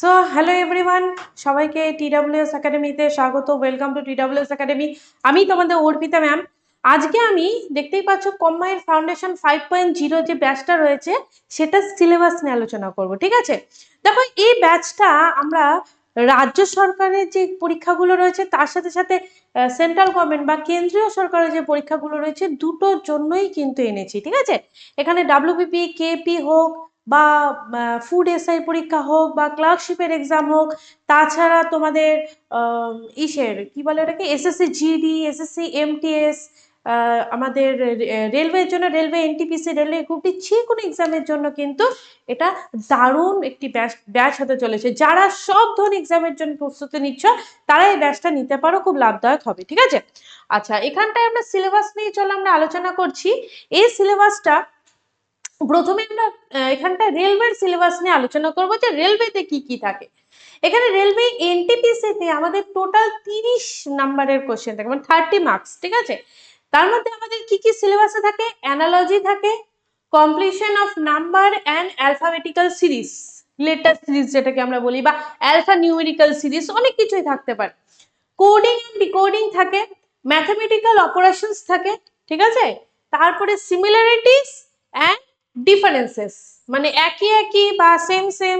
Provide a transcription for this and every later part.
So hello everyone সবাইকে টি TWS একাডেমিতে স্বাগত। Welcome to T TWS academy আমি তোমাদের অর্পিতা ম্যাম আজকে আমি দেখতেই পাচ্ছ combine foundation five point zero যে ব্যাচটা রয়েছে, সেটা সিলেবাস নিয়ে আলোচনা করব, ঠিক আছে? দেখো, এই ব্যাচটা আমরা রাজ্য সরকারের যে পরীক্ষাগুলো রয়েছে, তার সাথে সাথে সেন্ট্রাল গভর্নমেন্ট বা কেন্দ্রীয় সরকারের যে পরীক্ষাগুলো রয়েছে, দুটোর জন্যই কিন্তু এনেছি, ঠিক আছে? এখানে ডাব্লিউবিপি কেপি হোক বা ফুড এসআই পরীক্ষা হোক বা ক্লার্কশিপের এক্সাম হোক, তাছাড়া তোমাদের ইসের, কি বলে ওটাকে? এসএসসি জিডি এসএসসি এমটিএস আমাদের রেলওয়ের জন্য রেলওয়ে এনটিপিসি রেলওয়ে গ্রুপটি যে কোনো এক্সামের জন্য কিন্তু এটা দারুণ একটি ব্যাচ ব্যাচ হতে চলেছে। যারা সব ধরনের এক্সামের জন্য প্রস্তুতি নিচ্ছ তারা এই ব্যাচটা নিতে পারো, খুব লাভদায়ক হবে, ঠিক আছে? আচ্ছা এখানটায় আমরা সিলেবাস নিয়ে চলো, আমরা আলোচনা করছি। এই সিলেবাসটা প্রথমে আমরা এখানটা রেলওয়ের সিলেবাস নিয়ে আলোচনা করব যে রেলওয়েতে কি কি থাকে। এখানে রেলওয়ে এনটিপিসি তে আমাদের টোটাল তিরিশ নাম্বারের কোশ্চেন থাকে মানে থার্টি মার্কস ঠিক আছে? তার মধ্যে আমাদের কি কি সিলেবাসে থাকে? অ্যানালজি থাকে completion of number and alphabetical series letter series যেটাকে আমরা বলি, বা অ্যালফা নিউমেরিক্যাল সিরিজ অনেক কিছুই থাকতে পারে। কোডিং অ্যান্ড ডিকোডিং থাকে ম্যাথমেটিক্যাল অপারেশনস থাকে, ঠিক আছে? তারপরে সিমিলারিটিস অ্যান্ড ডিফারেন্সেস মানে একই একই বা সেম সেম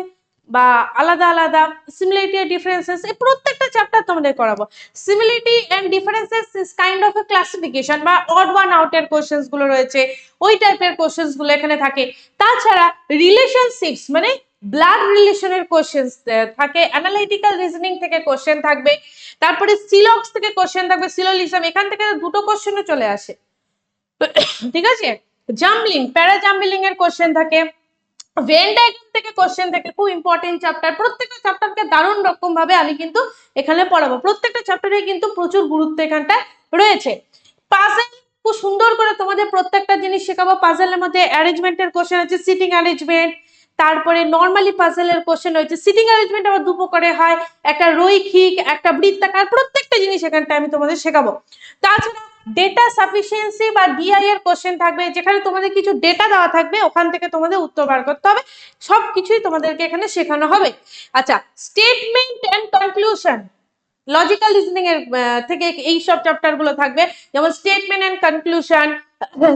বা আলাদা আলাদা সিমিলারিটি আর ডিফারেন্সেস এই প্রত্যেকটা চ্যাপ্টার তোমাদের করাবো। Similarity and differences is kind of a classification বা অড ওয়ান আউটের কোশ্চেন্সগুলো রয়েছে, ওই টাইপের কোশ্চেন্সগুলো এখানে থাকে। তাছাড়া রিলেশনশিপস মানে ব্লাড রিলেশনের কোশ্চেন্স থাকে অ্যানালাইটিক্যাল রিজনিং থেকে কোশ্চেন থাকবে, তারপরে সিলক্স থেকে কোশ্চেন থাকবে সিলোলিজম এখান থেকে দুটো কোশ্চেনও চলে আসে। ঠিক আছে? জাম্বলিং প্যারা জাম্বলিং এর কোশ্চেন থাকে। ভেন ডায়াগ্রাম থেকে কোশ্চেন থাকে, খুব ইম্পর্টেন্ট চ্যাপ্টার প্রত্যেকটা চ্যাপ্টারকে দারুণ রকম ভাবে আমি কিন্তু এখানে পড়াবো। প্রত্যেকটা চ্যাপ্টারে কিন্তু প্রচুর গুরুত্ব এখানটায় রয়েছে। পাজেল খুব সুন্দর করে তোমাদের প্রত্যেকটা জিনিস শেখাবো। পাজেলের মধ্যে অ্যারেঞ্জমেন্টের কোশ্চেন আছে সিটিং অ্যারেঞ্জমেন্ট তারপরে নর্মালি পাজেলের কোশ্চেন রয়েছে। সিটিং অ্যারেঞ্জমেন্ট আবার দু প্রকারে হয়। একটা রৈখিক, একটা বৃত্তাকার, প্রত্যেকটা জিনিস এখানটায় আমি তোমাদের শেখাবো। তাছাড়া ডেটা সাফিসিয়েন্সি বা ডিআই এর কোশ্চেন থাকবে, যেখানে তোমাদের কিছু ডেটা দেওয়া থাকবে, ওখান থেকে তোমাদের উত্তর বার করতে হবে। সব কিছুই তোমাদেরকে এখানে শেখানো হবে। আচ্ছা statement and conclusion logical reasoning এর থেকে এই সব চ্যাপ্টারগুলো থাকবে। যেমন statement and conclusion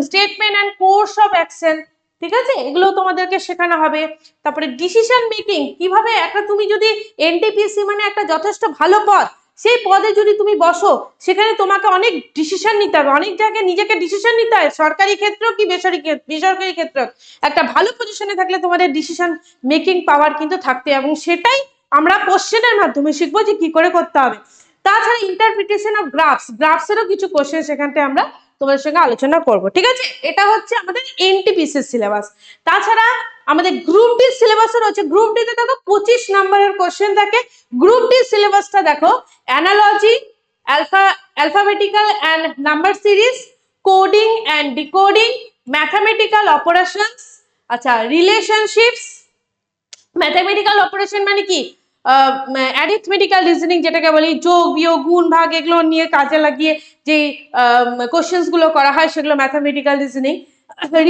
statement and course of action ঠিক আছে? এগুলো তোমাদেরকে শেখানো হবে। তারপরে ডিসিশন মেকিং কীভাবে একটা তুমি যদি এনটিপিসি মানে একটা যথেষ্ট ভালো পদ সেই পদে যদি তুমি বসো, সেখানে তোমাকে অনেক ডিসিশন নিতে হবে। অনেক জায়গায় নিজেকে ডিসিশন নিতে হয়। সরকারি ক্ষেত্র কি বেসরকারি বেসরকারি ক্ষেত্র একটা ভালো পজিশনে থাকলে তোমাদের ডিসিশন মেকিং পাওয়ার কিন্তু থাকতে এবং সেটাই আমরা কোশ্চেনের মাধ্যমে শিখব যে কি করে করতে হবে। তাছাড়া ইন্টারপ্রিটেশন অফ গ্রাফস গ্রাফসেরও কিছু কোশ্চেন সেখানটায় আমরা তোমাদের সঙ্গে আলোচনা করব, ঠিক আছে? এটা হচ্ছে আমাদের এনটিপিসির সিলেবাস তাছাড়া আমাদের গ্রুপ ডি সিলেবাসও রয়েছে। গ্রুপ ডিতে দেখো পঁচিশ নম্বরের কোশ্চেন থাকে। গ্রুপ ডি সিলেবাসটা দেখো analogy alpha alphabetical and number series coding and decoding mathematical operations আচ্ছা রিলেশনশিপস ম্যাথামেটিক্যাল অপারেশন মানে কি? অ্যারিথমেটিক্যাল রিজনিং যেটাকে বলি, যোগ, বিয়োগ, গুণ, ভাগ, এগুলো নিয়ে কাজে লাগিয়ে যে কোশ্চেন্সগুলো করা হয় সেগুলো ম্যাথামেটিক্যাল রিজনিং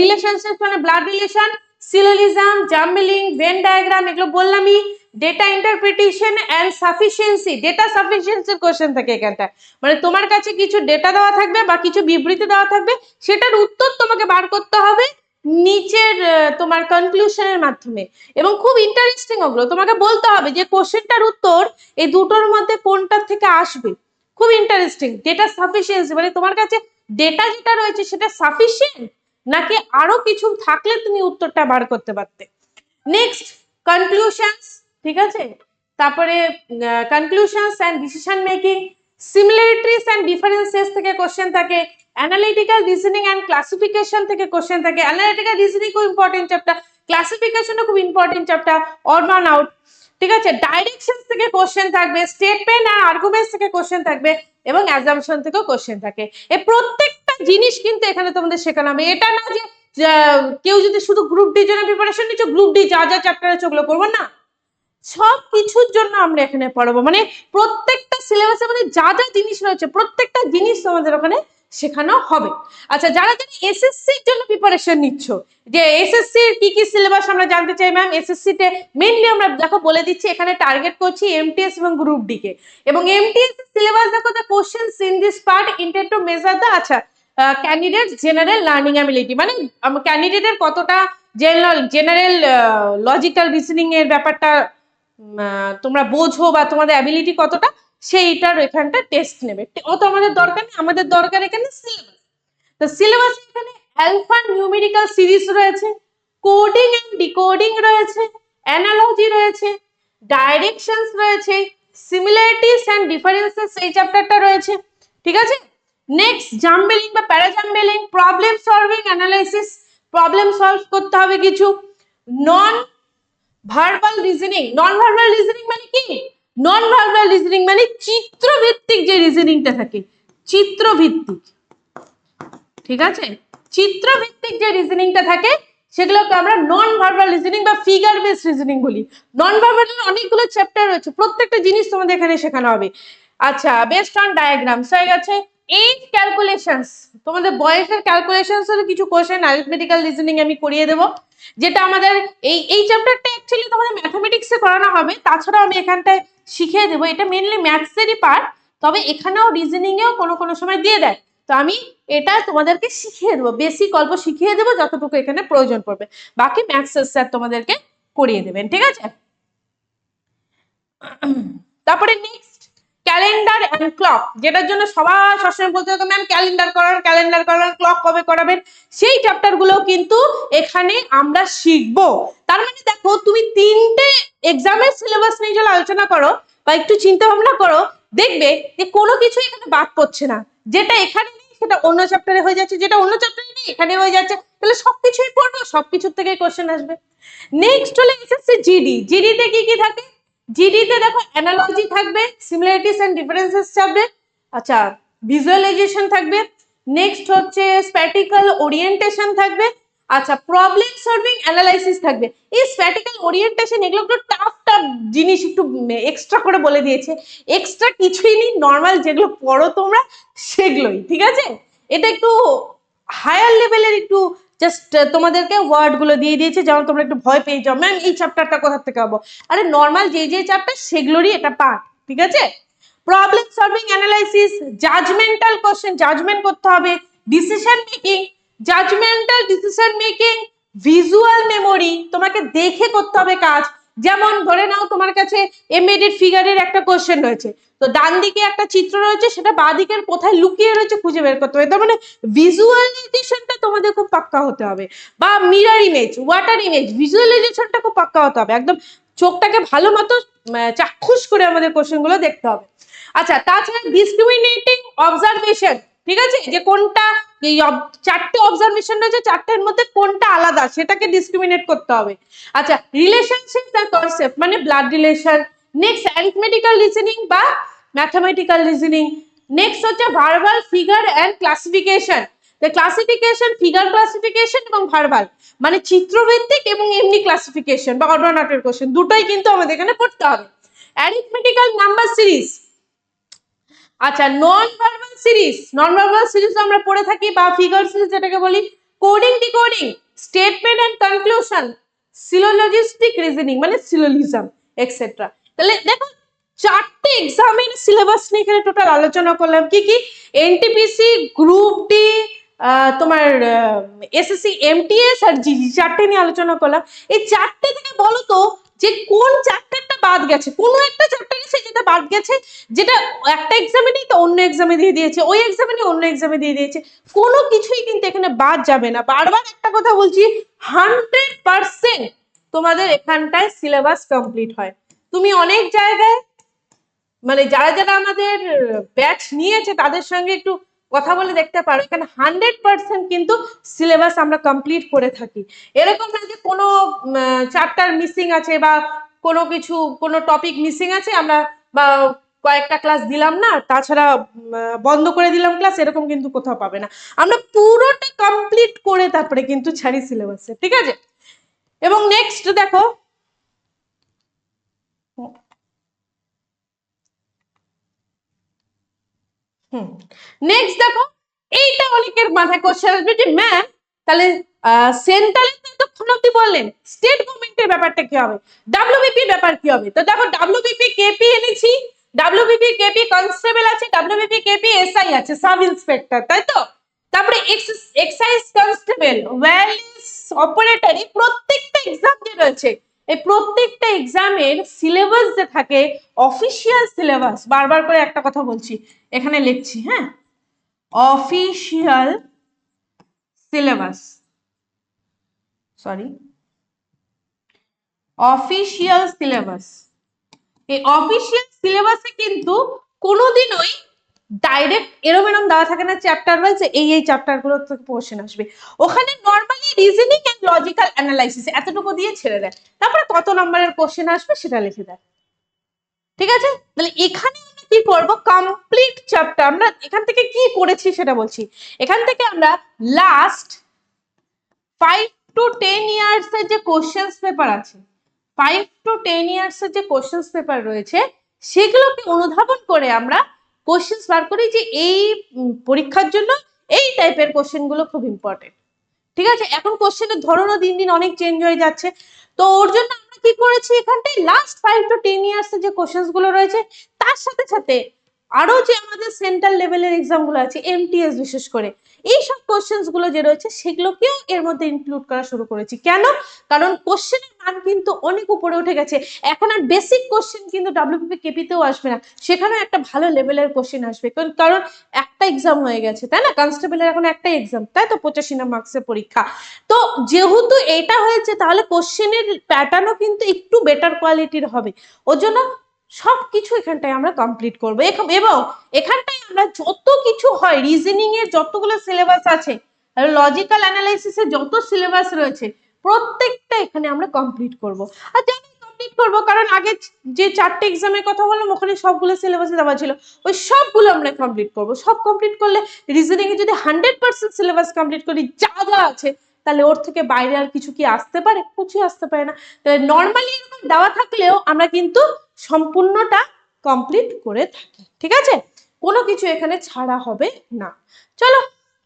রিলেশনশিপ মানে blood relation syllogism jumbling Venn diagram এগুলো বললামই। Data interpretation and sufficiency data সাফিসিয়েন্সির question থাকে এখানটা। মানে তোমার কাছে কিছু ডেটা দেওয়া থাকবে বা কিছু বিবৃতি দেওয়া থাকবে, সেটার উত্তর তোমাকে বার করতে হবে। নিচের তোমার কনক্লুশনের মাধ্যমে। এবং খুব ইন্টারেস্টিং ওগুলো। তোমাকে বলতে হবে যে কোশ্চেনটার উত্তর এই দুটোর মধ্যে কোনটার থেকে আসবে। খুব ইন্টারেস্টিং ডেটা সাফিসিয়েন্সি মানে তোমার কাছে ডেটা যেটা রয়েছে সেটা সাফিসিয়েন্ট নাকি আরও কিছু থাকলে তুমি উত্তরটা বার করতে পারতে? নেক্সট কনক্লুশনস ঠিক আছে? তারপরে conclusions and decision making similarities and differences থেকে কোশ্চেন থাকে অ্যানালিটিক্যাল রিজনিং অ্যান্ড ক্লাসিফিকেশন থেকে কোশ্চেন থাকে। অ্যানালিটিক্যাল রিজনিং খুব ইম্পর্টেন্ট চ্যাপ্টার ক্লাসিফিকেশনও খুব important chapter or man out ঠিক আছে? ডাইরেকশন থেকে কোশ্চেন থাকবে স্টেটমেন্ট আর আর্গুমেন্টস থেকে কোশ্চেন থাকবে এবং অ্যাজাম্পশন থেকেও কোশ্চেন থাকে। এই প্রত্যেকটা জিনিস কিন্তু এখানে তোমাদের শেখানো হবে। এটা না যে কেউ যদি শুধু গ্রুপ ডি জন্য প্রিপারেশন নিচ্ছ গ্রুপ ডি যা যা চ্যাপ্টার আছে ওগুলো করব না। সব কিছুর জন্য আমরা এখানে পড়াবো। মানে প্রত্যেকটা সিলেবাসে মানে যা যা জিনিস রয়েছে, প্রত্যেকটা জিনিস তোমাদের ওখানে শেখানো হবে। আচ্ছা যারা যারা এসএসসির জন্য প্রিপারেশন নিচ্ছ, যে এসএসসি কি কি সিলেবাস আমরা জানতে চাই ম্যাম এসএসসি তে মেইনলি আমরা দেখো বলে দিচ্ছি, এখানে টার্গেট করছি এমটিএস এবং গ্রুপ ডি কে। এবং এমটিএস সিলেবাস দেখো the questions in this part intend to measure the আচ্ছা ক্যান্ডিডেট জেনারেল লার্নিং অ্যাবিলিটি মানে ক্যান্ডিডেটের কতটা জেনারেল জেনারেল লজিক্যাল রিজনিং এর ব্যাপারটা তোমরা বোঝো বা তোমাদের অ্যাবিলিটি কতটা, সেইটার এখানটা টেস্ট নেবে। অত আমাদের দরকার নেই, আমাদের দরকার এখানে সিলেবাস তো সিলেবাস এখানে অ্যালফা নিউমেরিক্যাল সিরিজ রয়েছে কোডিং এন্ড ডিকোডিং রয়েছে অ্যানালজি রয়েছে ডাইরেকশনস রয়েছে সিমিলারিটিস অ্যান্ড ডিফারেন্সেস এই চ্যাপ্টারটা রয়েছে, ঠিক আছে? নেক্সট জাম্বেলিং বা parajumbling problem solving analysis problem solve করতে হবে কিছু। Non verbal reasoning non verbal reasoning মানে কি? নন ভার্বাল রিজনিং মানে চিত্রভিত্তিক যে রিজনিংটা থাকে, চিত্রভিত্তিক। ঠিক আছে? চিত্রভিত্তিক যে রিজনিংটা থাকে, সেগুলোকে আমরা নন ভার্বাল রিজনিং বা ফিগার বেস রিজনিং বলি। নন ভার্বালের অনেকগুলো চ্যাপ্টার রয়েছে, প্রত্যেকটা জিনিস তোমাদের এখানে শেখানো হবে। আচ্ছা বেস্ট অন ডায়াগ্রামস হয়ে গেছে এইজ ক্যালকুলেশনস তোমাদের বয়সের ক্যালকুলেশনস এর কিছু কোশ্চেন অ্যারিথমেটিক্যাল রিজনিং আমি করিয়ে দেবো। যেটা আমাদের এই এই চ্যাপ্টারটা অ্যাকচুয়ালি তোমাদের ম্যাথামেটিক্সে করানো হবে, তাছাড়াও আমি এখানটায় শিখিয়ে দেবো। এটা মেনলি ম্যাথসেরই পার্ট তবে এখানেও রিজনিং এও কোনো কোনো সময় দিয়ে দেয়। তো আমি এটা তোমাদেরকে শিখিয়ে দেবো বেসিক অল্প শিখিয়ে দেবো, যতটুকু এখানে প্রয়োজন পড়বে। বাকি ম্যাথসের স্যার তোমাদেরকে করিয়ে দেবেন, ঠিক আছে? তারপরে নেক্সট ক্যালেন্ডার অ্যান্ড ক্লক যেটার জন্য সবাই সবসময় বলতে হবে ম্যাম ক্যালেন্ডার করান ক্যালেন্ডার করান ক্লক কবে করাবেন, সেই চ্যাপ্টারগুলো কিন্তু এখানে আমরা শিখব। তার মানে দেখো, তুমি তিনটে এক্সামের সিলেবাস নিয়ে যদি আলোচনা করো বা একটু চিন্তা ভাবনা করো, দেখবে যে কোনো কিছু এখানে বাদ পড়ছে না। যেটা এখানে নেই, সেটা অন্য চ্যাপ্টারে হয়ে যাচ্ছে, যেটা অন্য চ্যাপ্টারে নেই, এখানে হয়ে যাচ্ছে, তাহলে সবকিছুই পড়ব, সবকিছুর থেকে কোশ্চেন আসবে। নেক্সট হলে এসেছে জিডি জিডিতে কি কি থাকে? জিডিতে দেখো অ্যানালজি থাকবে সিমিলারিটিস এন্ড ডিফারেন্সেস থাকবে। আচ্ছা ভিজুয়ালাইজেশন থাকবে। নেক্সট হচ্ছে স্প্যাটিক্যাল ওরিয়েন্টেশন থাকবে। আচ্ছা প্রবলেম সলভিং অ্যানালাইসিস থাকবে। এই স্প্যাটিক্যাল ওরিয়েন্টেশন এগুলো একটু টাফ টাফ জিনিস একটু এক্সট্রা করে বলে দিয়েছে। এক্সট্রা কিছুই নেই নর্মাল যেগুলো পড়ো তোমরা, সেগুলোই, ঠিক আছে? এটা একটু হায়ার লেভেলের একটু জাস্ট তোমাদেরকে ওয়ার্ডগুলো দিয়ে দিয়েছে, যেমন তোমরা একটু ভয় পেয়ে যাও। ম্যাম এই চ্যাপ্টারটা কোথা থেকে পাবো? আরে নর্মাল যে যে চ্যাপ্টার সেগুলোরই এটা পার্ট ঠিক আছে? Problem solving analysis judgmental question judgment করতে হবে decision making judgmental decision making visual memory তোমাকে দেখে করতে হবে কাজ। যেমন ধরে নাও তোমার কাছে এমএডেড ফিগারের একটা কোশ্চেন রয়েছে। তো ডান দিকে একটা চিত্র রয়েছে, সেটা বাঁ দিকের কোথায় লুকিয়ে রয়েছে খুঁজে বের করতে হবে। তার মানে ভিজুয়ালাইজেশনটা তোমাদের খুব পাক্কা হতে হবে। বা মিরার ইমেজ ওয়াটার ইমেজ ভিজুয়ালাইজেশনটা খুব পাক্কা হতে হবে। একদম চোখটাকে ভালো মতো চাক্ষুষ করে আমাদের কোশ্চেনগুলো দেখতে হবে। আচ্ছা তাছাড়া ডিসক্রিমিনেটিং অবজারভেশন ঠিক আছে? যে কোনটা চারটে অবজারভেশন রয়েছে, চারটের মধ্যে কোনটা আলাদা, সেটাকে ডিসক্রিমিনেট করতে হবে। আচ্ছা রিলেশনশিপ তার কনসেপ্ট মানে blood relation next arithmetical reasoning বা ম্যাথামেটিক্যাল রিজনিং নেক্সট হচ্ছে verbal figure and classification classification figure classification এবং ভার্বাল মানে চিত্রভিত্তিক এবং এমনি ক্লাসিফিকেশন বা অর্ডারনাটের কোশ্চেন দুটোই কিন্তু আমাদের এখানে পড়তে হবে। অ্যারিথমেটিক্যাল নাম্বার সিরিজ আচ্ছা non verbal series non verbal series আমরা পড়ে থাকি বা ফিগার সিরিজ যেটাকে বলি coding decoding statement and conclusion syllogistic reasoning মানে সিলোলিজম এক্সেট্রা তাহলে দেখো, চারটে এক্সামের সিলেবাস নিয়ে এখানে টোটাল আলোচনা করলাম। কি কি? এনটিপিসি গ্রুপ ডি তোমার এসএসসি এমটিএস আর জিজি চারটে নিয়ে আলোচনা করলাম। এই চারটে থেকে বলো তো যে কোন চ্যাপ্টারটা বাদ গেছে? কোনো একটা চ্যাপ্টার আছে যেটা বাদ গেছে, যেটা একটা এক্সামে নেই তো অন্য এক্সামে দিয়ে দিয়েছে, ওই এক্সামে নেই, অন্য এক্সামে দিয়ে দিয়েছে, কোনো কিছুই কিন্তু এখানে বাদ যাবে না। বারবার একটা কথা বলছি হান্ড্রেড পার্সেন্ট তোমাদের এখানটায় সিলেবাস কমপ্লিট হয়। তুমি অনেক জায়গায় মানে যারা যারা আমাদের ব্যাচ নিয়েছে, তাদের সঙ্গে একটু কথা বলে দেখতে পারো, এখানে হান্ড্রেড পার্সেন্ট কিন্তু সিলেবাস আমরা কমপ্লিট করে থাকি। এরকম না যে কোনো চ্যাপ্টার মিসিং আছে বা কোনো কিছু, কোনো টপিক মিসিং আছে, আমরা বা কয়েকটা ক্লাস দিলাম না, তাছাড়া বন্ধ করে দিলাম ক্লাস এরকম কিন্তু কোথাও পাবে না। আমরা পুরোটা কমপ্লিট করে তারপরে কিন্তু ছাড়ি সিলেবাসে ঠিক আছে? এবং নেক্সট দেখো হুম। নেক্সট দেখো, এইটা অনেকের মাথায় কোশ্চেন আসবে যে ম্যাম তাহলে সেন্ট্রাল তখন অব্দি বললেন স্টেট গভর্নমেন্টের ব্যাপারটা কি হবে? ডাব্লিউবিপি ব্যাপার কি হবে? তো দেখো ডাব্লিউবিপি কেপি এনেছি ডাব্লিউবিপি কেপি কনস্টেবল আছে ডাব্লিউবিপি কেপি এসআই আছে সাব ইন্সপেক্টর তাই তো? তারপরে এক্সাইজ কনস্টেবল ওয়্যারলেস অপারেটর এই প্রত্যেকটা এক্সাম যে রয়েছে এই প্রত্যেকটা এক্সামের সিলেবাস যে থাকে অফিসিয়াল সিলেবাস বারবার করে একটা কথা বলছি, এখানে লিখছি হ্যাঁ? Official syllabus sorry official syllabus এই অফিসিয়াল সিলেবাসে কিন্তু কোনোদিনই ডাইরেক্ট এরম এরম দেওয়া থাকে না চ্যাপ্টার রয়েছে এই এই চ্যাপ্টারগুলো কোশ্চেন আসবে। ওখানে normally reasoning and logical analysis এতটুকু দিয়ে ছেড়ে দেয়। তারপরে কত নম্বরের কোশ্চেন আসবে সেটা লিখে দেয়। ঠিক আছে? তাহলে এখানে কি করব? কমপ্লিট চ্যাপ্টার আমরা এখান থেকে কি করেছি সেটা বলছি। এখান থেকে আমরা last five to ten years এর যে কোশ্চেন্স পেপার আছে ফাইভ টু টেন ইয়ার্স এর যে কোশ্চেন্স পেপার রয়েছে, সেগুলোকে অনুধাবন করে আমরা কোশ্চেন্স বার করি যে এই পরীক্ষার জন্য এই টাইপের কোশ্চেনগুলো খুব ইম্পর্টেন্ট ঠিক আছে? এখন কোশ্চেনের ধরনও দিন দিন অনেক চেঞ্জ হয়ে যাচ্ছে। তো ওর জন্য আমরা কি করেছি এখানটায়? Last five to ten years যে কোশ্চেন্সগুলো রয়েছে, তার সাথে সাথে আরও যে আমাদের সেন্ট্রাল লেভেলের এক্সামগুলো আছে এমটিএস বিশেষ করে, এই সব কোশ্চেন্সগুলো যে রয়েছে সেগুলোকেও এর মধ্যে ইনক্লুড করা শুরু করেছি। কেন? কারণ কোশ্চেনের মান কিন্তু অনেক উপরে উঠে গেছে। এখন আর বেসিক কোশ্চেন কিন্তু ডাব্লিউপিপি কেপিতেও আসবে না। সেখানেও একটা ভালো লেভেলের কোশ্চেন আসবে। কারণ একটা এক্সাম হয়ে গেছে, তাই না? কনস্টেবলের এখন একটা এক্সাম তাই তো? পঁচাশি না মার্কসের পরীক্ষা। তো যেহেতু এটা হয়েছে, তাহলে কোশ্চেনের প্যাটার্নও কিন্তু একটু বেটার কোয়ালিটির হবে। ওর জন্য সব কিছু এখানটায় আমরা কমপ্লিট করব। এবং এখানটায় আমরা যত কিছু হয় রিজনিং এর যতগুলো সিলেবাস আছে লজিক্যাল অ্যানালাইসিসের যত সিলেবাস রয়েছে, প্রত্যেকটা এখানে আমরা কমপ্লিট করব। আর জানি কমপ্লিট করব, কারণ আগে যে চারটে এক্সামের কথা বললাম, ওখানে সবগুলো সিলেবাসে দেওয়া ছিল। ওই সবগুলো আমরা কমপ্লিট করব। সব কমপ্লিট করলে রিজনিং এ যদি হান্ড্রেড পার্সেন্ট সিলেবাস কমপ্লিট করি, যা যা আছে তাহলে ওর থেকে বাইরে আর কিছু কি আসতে পারে? কিছুই আসতে পারে না। তো নর্মালি এরকম দেওয়া থাকলেও আমরা কিন্তু সম্পূর্ণটা কমপ্লিট করে থাকি, ঠিক আছে? কোনো কিছু এখানে ছাড়া হবে না। চলো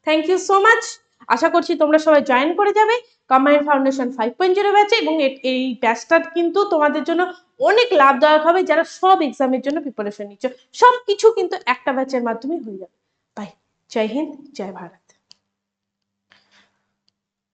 থ্যাংক ইউ সো মাচ আশা করছি তোমরা সবাই জয়েন করে যাবে। Combined foundation five point zero ব্যাচে এবং এই ব্যাচটা কিন্তু তোমাদের জন্য অনেক লাভদায়ক হবে যারা সব এক্সামের জন্য প্রিপারেশন নিচ্ছ। সব কিছু কিন্তু একটা ব্যাচের মাধ্যমে হয়ে যাবে। বাই জয় হিন্দ, জয় ভারত।